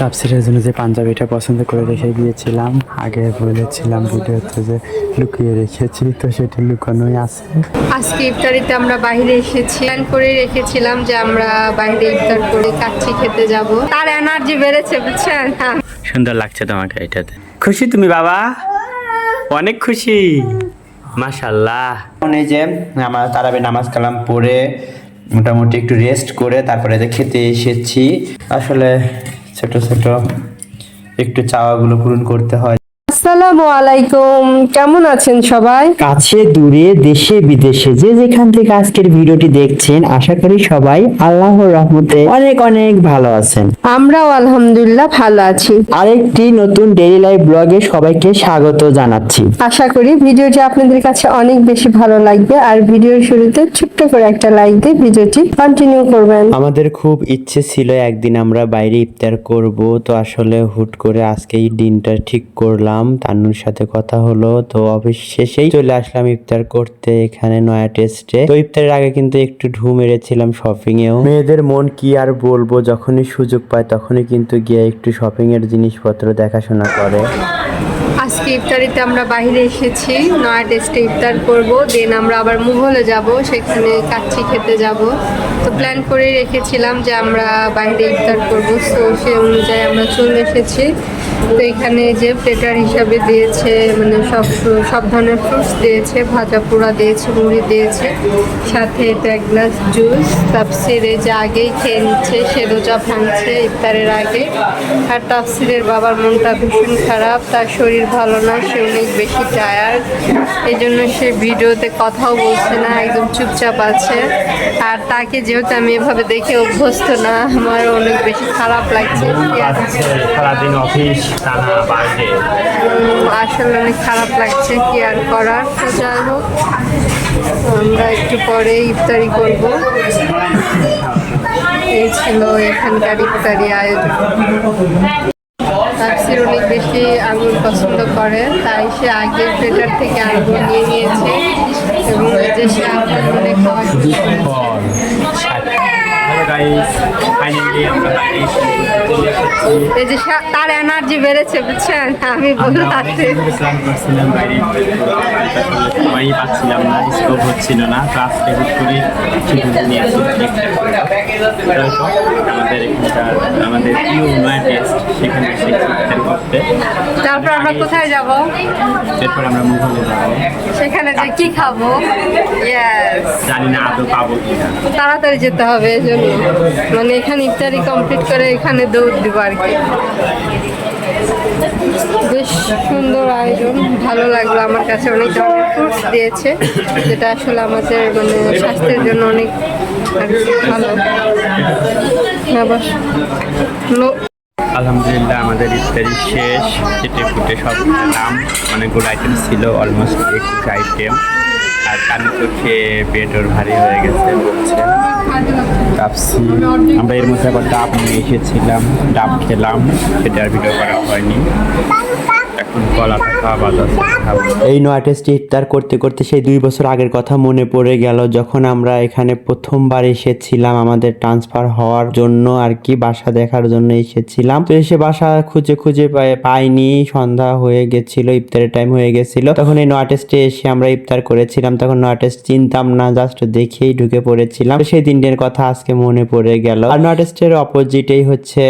তাপসিরের জন্য যে পাঞ্জাবিটা পছন্দ করে রেখে গিয়েছিলাম আগে বলেছিলাম ভিডিওতে যে লুকিয়ে রেখেছি তো সেটা লুকানোই আছে। আজকে ইফতারিতে আমরা বাইরে এসেছি। প্ল্যান করে রেখেছিলাম যে আমরা বাইরে ইফতার করে কাচ্চি খেতে যাব। তার এনার্জি বেড়েছে বুঝছেন? সুন্দর লাগছে তোমাকে এটাতে। খুশি তুমি বাবা? অনেক খুশি। মাশাল্লাহ এই যে আমার তারাবি নামাজ কালাম পড়ে মোটামুটি একটু রেস্ট করে তারপরে যে খেতে এসেছি। আসলে ছোট ছোট একটু চাওয়াগুলো পূরণ করতে হয়। আসসালামু আলাইকুম। কেমন আছেন সবাই? কাছে দূরে দেশে বিদেশে যে যেখান থেকে আজকের ভিডিওটি দেখছেন আশা করি সবাই আল্লাহর রহমতে অনেক অনেক ভালো আছেন। আমরাও আলহামদুলিল্লাহ ভালো আছি। আরেকটি নতুন ডেইলি লাইফ ব্লগে সবাইকে স্বাগত জানাচ্ছি। আশা করি ভিডিওটি আপনাদের কাছে অনেক বেশি ভালো লাগবে আর ভিডিওর শুরুতে ছোট্ট করে একটা লাইক দিয়ে ভিডিওটি কন্টিনিউ করবেন। আমাদের খুব ইচ্ছে ছিল একদিন আমরা বাইরে ইফতার করব তো আসলে হুট করে আজকে এই দিনটা ঠিক করলাম। তান্নুর সাথে কথা হলো, তো অফিস শেষেই চলে আসলাম ইফতার করতে এখানে নয়া টেস্টে তো ইফতারের আগে কিন্তু একটু ঢু মেরেছিলাম শপিং এও। মেয়েদের মন কি আর বলব, যখনই সুযোগ পায় তখনই কিন্তু গিয়ে একটু শপিং এর জিনিসপত্র দেখাশোনা করে। আজকে ইফতারিতে আমরা বাইরে এসেছি, নয়া টেস্টে ইফতার করব, দেন আমরা আবার মুঘলে যাব, সেখানে কাচ্চি খেতে যাব। তো প্ল্যান করে রেখেছিলাম যে আমরা বাইরে ইফতার করব সো সে অনুযায়ী আমরা চলে এসেছি। তো এখানে যে প্লেটার হিসাবে দিয়েছে মানে সব সব ধরনের ফ্রুটস দিয়েছে, ভাজা পোড়া দিয়েছে, মুড়ি দিয়েছে, সাথে এটা এক গ্লাস জুস তাপসিরে যে আগেই খেয়ে নিচ্ছে, সে রোজা ভাঙছে ইফতারের আগে। আর তাফসিরের বাবার মনটা ভীষণ খারাপ, তার শরীর ভালো না, সে অনেক বেশি টায়ার্ড এই জন্য সে ভিডিওতে কথাও বলছে না, একদম চুপচাপ আছে। আর তাকে যেহেতু আমি এভাবে দেখে অভ্যস্ত না, আমার অনেক বেশি খারাপ লাগছে। সারাদিন অফিস আসলে অনেক খারাপ লাগছে কি আর করার। তো যাই হোক আমরা একটু পরে ইফতারি করব। এই ছিল এখানকার ইফতারি আয়োজন। তাপসির অনেক বেশি আঙুর পছন্দ করে তাই সে আগের প্লেটার থেকে আঙুর নিয়ে নিয়েছে। এবং যে সে আঙুর মনে খাওয়া শুরু করেছে। এই যে তার এনার্জি বেড়েছে বুঝছেন? আমি বলতে প্ল্যান করছিলাম বাইরে সময় পাচ্ছিলাম না স্কোপ হচ্ছিল না তো আজকে হুট করে নিয়ে আমাদের আমাদের প্রিয় নয় টেস্ট সেখানে এসে ইফতার করতে তারপর আমরা কোথায় যাব? এরপর আমরা মুঘলে যাব। সেখানে যে কি খাব? ইয়েস জানি না আদৌ পাবো কিনা। তাড়াতাড়ি যেতে হবে এই জন্য। মানে এখানে ইফতারি কমপ্লিট করে এখানে দৌড় দিব আর কি। বেশ সুন্দর আয়োজন ভালো লাগল। আমার কাছে অনেক ধরনের ফ্রুটস দিয়েছে যেটা আসলে আমাদের মানে স্বাস্থ্যের জন্য অনেক ভালো। হ্যাঁ আলহামদুলিল্লাহ, আমাদের ইফতারি শেষ। কেটে ফুটে সব খেলাম। অনেকগুলো আইটেম ছিল অলমোস্ট একুশ আইটেম আর কানে তো খেয়ে পেট ওর ভারী হয়ে গেছে, বলছে। কাপসি আমরা এর মধ্যে আবার ডাব নিয়ে এসেছিলাম, ডাব খেলাম। সেটা আর ভিডিও করা হয়নি। এই নয়া টেস্টে ইফতার করতে করতে সেই দুই বছর আগের কথা মনে পড়ে গেল, যখন আমরা এখানে প্রথমবার এসেছিলাম আমাদের ট্রান্সফার হওয়ার জন্য আর কি, বাসা দেখার জন্য এসেছিলাম। তো এসে বাসা খুঁজে খুঁজে পাই- পাইনি, সন্ধ্যা হয়ে গেছিল, ইফতারের টাইম হয়ে গেছিল। তখন এই নয়া টেস্টে এসে আমরা ইফতার করেছিলাম, তখন নয়া টেস্ট চিনতাম না জাস্ট দেখেই ঢুকে পড়েছিলাম। সেই দিনটার কথা আজকে মনে পড়ে গেল। আর নয়া টেস্টের অপোজিটেই হচ্ছে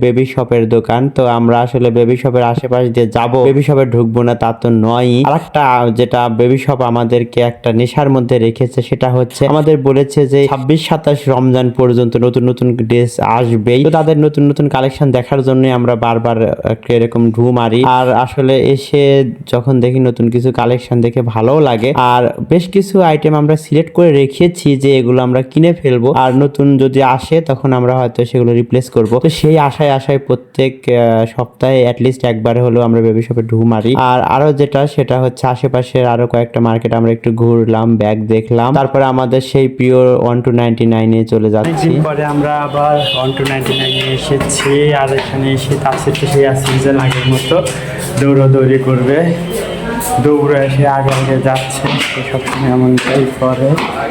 বেবি শপের দোকান, তো আমরা আসলে বেবি শপের আশেপাশ দিয়ে যাব। বেবি শপে ঢুকবো না, তা তো নয়ই। আর একটা যেটা বেবি শপ আমাদেরকে একটা নেশার মধ্যে রেখেছে, সেটা হচ্ছে আমাদের বলেছে যে ছাব্বিশ সাতাশ রমজান পর্যন্ত নতুন নতুন ড্রেস আসবেই। তো তাদের নতুন নতুন কালেকশন দেখার জন্য আমরা বারবার এরকম ঢু মারি। আর আসলে এসে যখন দেখি নতুন কিছু কালেকশন দেখে ভালোও লাগে। আর বেশ কিছু আইটেম আমরা সিলেক্ট করে রেখেছি যে এগুলো আমরা কিনে ফেলব। আর নতুন যদি আসে, তখন আমরা হয়তো সেগুলো রিপ্লেস করব। তো সেই আশায় আশায় প্রত্যেক সপ্তাহে অ্যাটলিস্ট একবার হলেও আমরা বেবি শপে ঢু মারি আর আরও যেটা, সেটা হচ্ছে আশেপাশের আরও কয়েকটা মার্কেট আমরা একটু ঘুরলাম ব্যাগ দেখলাম। তারপরে আমাদের সেই পিওর ওয়ান টু নাইনটি নাইনে চলে যাচ্ছি। পরে আমরা আবার ওয়ান টু নাইনটি নাইনে এসেছি। আর এখানে এসে তার সাথে সেই আসছি আগের মতো দৌড়াদৌড়ি করবে। দৌড়ে এসে আগে আগে যাচ্ছে। সবসময় এমনটাই করে।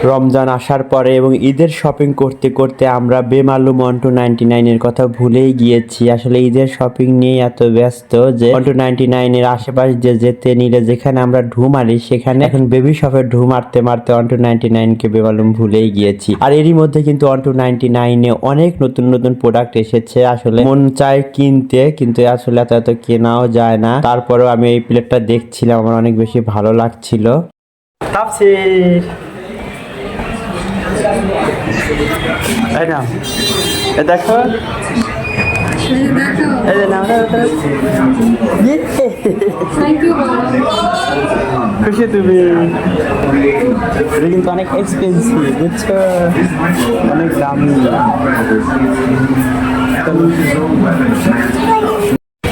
রমজান আসার পরে এবং ঈদের শপিং করতে করতে আমরা বেমালুম ওয়ান টু নাইনটি নাইনের কথা ভুলেই গিয়েছি। আসলে ঈদের শপিং নিয়ে এত ব্যস্ত যে ওয়ান টু নাইনটি নাইনের আশেপাশ যে যেতে নিলে যেখানে আমরা ঢু মারি সেখানে এখন বেবি শপে ঢু মারতে মারতে ওয়ান টু নাইনটি নাইনকে বেমালুম ভুলেই গিয়েছি। আর এরই মধ্যে কিন্তু ওয়ান টু নাইনটি নাইনে অনেক নতুন নতুন প্রোডাক্ট এসেছে। আসলে মন চায় কিনতে, কিন্তু আসলে এত এত কেনাও যায় না। তারপরেও আমি এই প্লেটটা দেখছিলাম আমার অনেক বেশি ভালো লাগছিল। দেখো। ইয়ে! খুশি তুমি। এটা কিন্তু অনেক এক্সপেন্সিভ বুঝছ? অনেক দামি।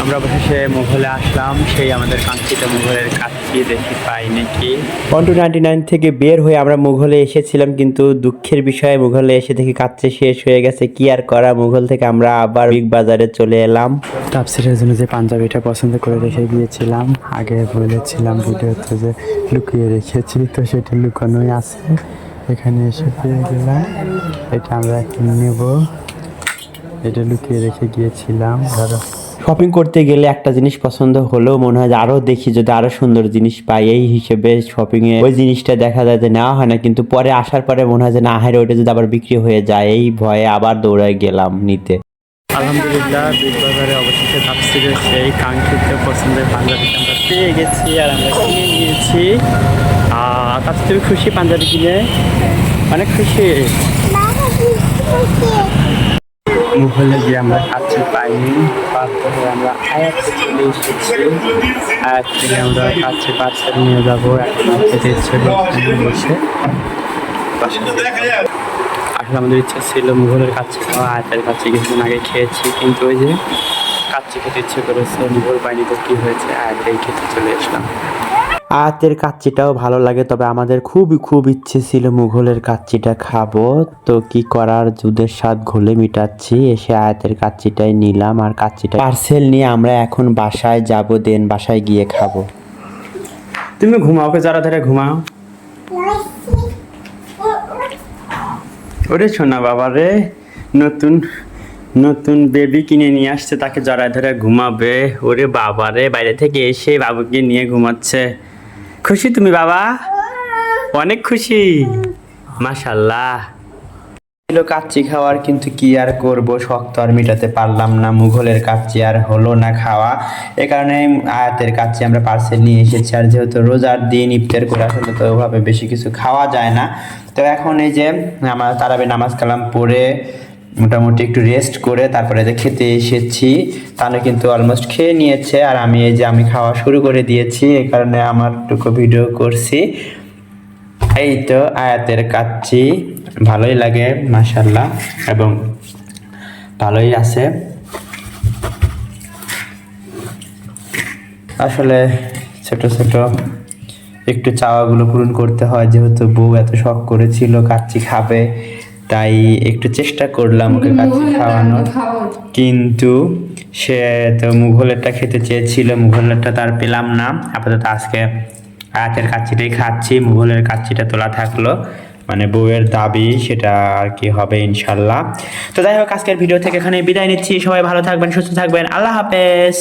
আমরা অবশেষে মুঘলে আসলাম। সেই আমাদের কাঙ্ক্ষিত মুঘলের কাচ্ছি দেখি পাই নাকি। ওয়ান টু নাইনটি নাইন থেকে বের হয়ে আমরা মুঘলে এসেছিলাম কিন্তু দুঃখের বিষয়ে মুঘলে এসে দেখি কাচ্চি শেষ হয়ে গেছে। কি আর করা মুঘল থেকে আমরা আবার বিগ বাজারে চলে এলাম। তাপসিরের জন্য যে পাঞ্জাবিটা পছন্দ করে রেখে গিয়েছিলাম আগে বলেছিলাম ভিডিওতে যে লুকিয়ে রেখেছি তো সেটা লুকানোই আছে। এখানে এসে পেয়ে গেলাম। এটা আমরা এখন নেব। এটা লুকিয়ে রেখে গিয়েছিলাম। ধরো। শপিং করতে গেলে একটা জিনিস পছন্দ হলেও মনে হয় যে আরও দেখি যদি আরও সুন্দর জিনিস পাই এই হিসেবে শপিং এ ওই জিনিসটা দেখা যায় যে নেওয়া হয় না। কিন্তু পরে আসার পরে মনে হয় যে না হারে ওইটা যদি আবার বিক্রি হয়ে যায় এই ভয়ে আবার দৌড়ায় গেলাম নিতে। আলহামদুলিল্লাহ বিগ বাজারে অবশেষে তাপসিরের সেই কাঙ্ক্ষিত পছন্দের পাঞ্জাবিটা আমরা পেয়ে গেছি আর আমরা কিনে নিয়েছি। আর তুমি খুশি পাঞ্জাবি কিনে? অনেক খুশি। মুঘলে যে আমরা কাছে পাইনি। তারপরে আমরা আয়াতে চলে এসেছি। আয়াত থেকে আমরা কাছে পার্সেল নিয়ে যাব। এখন খেতে ইচ্ছে বসে। আসলে আমাদের ইচ্ছা ছিল মুঘলের কাছে খাওয়া, আয়াতের কাছে কিছুদিন আগে খেয়েছি, কিন্তু ওই যে কাচ্চি খেতে ইচ্ছে করেছে, মুঘল পাইনি তো কী হয়েছে আয়াতেই খেতে চলে আসলাম। আয়াতের কাচ্চিটাও ভালো লাগে, তবে আমাদের খুবই, খুব ইচ্ছে ছিল মুঘলের কাচ্চিটা খাব। তো কি করার? দুধের স্বাদ ঘোলে মিটাচ্ছি, এসে আয়াতের কাচ্চিটাই নিলাম আর কাচ্চিটা পার্সেল নিয়ে আমরা এখন বাসায় যাব, দেন বাসায় গিয়ে খাব। তুমি ঘুমাও কে যারা ধরে ঘুমাও। ওরে শোনা বাবা রে, নতুন নতুন বেবি কিনে নিয়ে আসছে, তাকে জড়ায় ধরে ঘুমাবে, ওরে বাবা রে, বাইরে থেকে এসে বাবুকে নিয়ে ঘুমাচ্ছে। খুশি তুমি বাবা? অনেক খুশি। মাশাল্লাহ ছিল কাচ্চি খাওয়ার কিন্তু কি আর করব? শক্ত আর মিটাতে পারলাম না। মুঘলের কাচ্চি আর হলো না খাওয়া। এ কারণে আয়াতের কাচ্চি আমরা পার্সেল নিয়ে এসেছি। আর যেহেতু রোজার দিন ইফতার করে আসলে তো ওভাবে বেশি কিছু খাওয়া যায় না। তো এখন এই যে আমার তারাবে নামাজ কালাম পড়ে মোটামুটি একটু রেস্ট করে তারপরে যে খেতে এসেছি তাহলে কিন্তু অলমোস্ট খেয়ে নিয়েছে আর আমি এই যে আমি খাওয়া শুরু করে দিয়েছি, এই কারণে আমার টুকু ভিডিও করছি। এই তো আয়াতের কাচ্ছি ভালোই লাগে মাশাল্লাহ এবং ভালোই আছে। আসলে ছোট ছোট একটু চাওয়াগুলো পূরণ করতে হয়, যেহেতু বউ এত শখ করেছিল কাচ্চি খাবে। তাই একটু চেষ্টা করলাম ওকে কাচ্চি খাওয়ানোর। কিন্তু সে তো মুঘলেরটা খেতে চেয়েছিল মুঘলেরটা তার পেলাম না। আপাতত আজকে আয়াতের কাচ্চিটাই খাচ্ছি মুঘলের কাচ্চিটা তোলা থাকল। মানে বউয়ের দাবি সেটা আর কি হবে ইনশাল্লাহ। তো যাই হোক আজকের ভিডিও থেকে এখানে বিদায় নিচ্ছি। সবাই ভালো থাকবেন সুস্থ থাকবেন। আল্লাহ হাফেজ।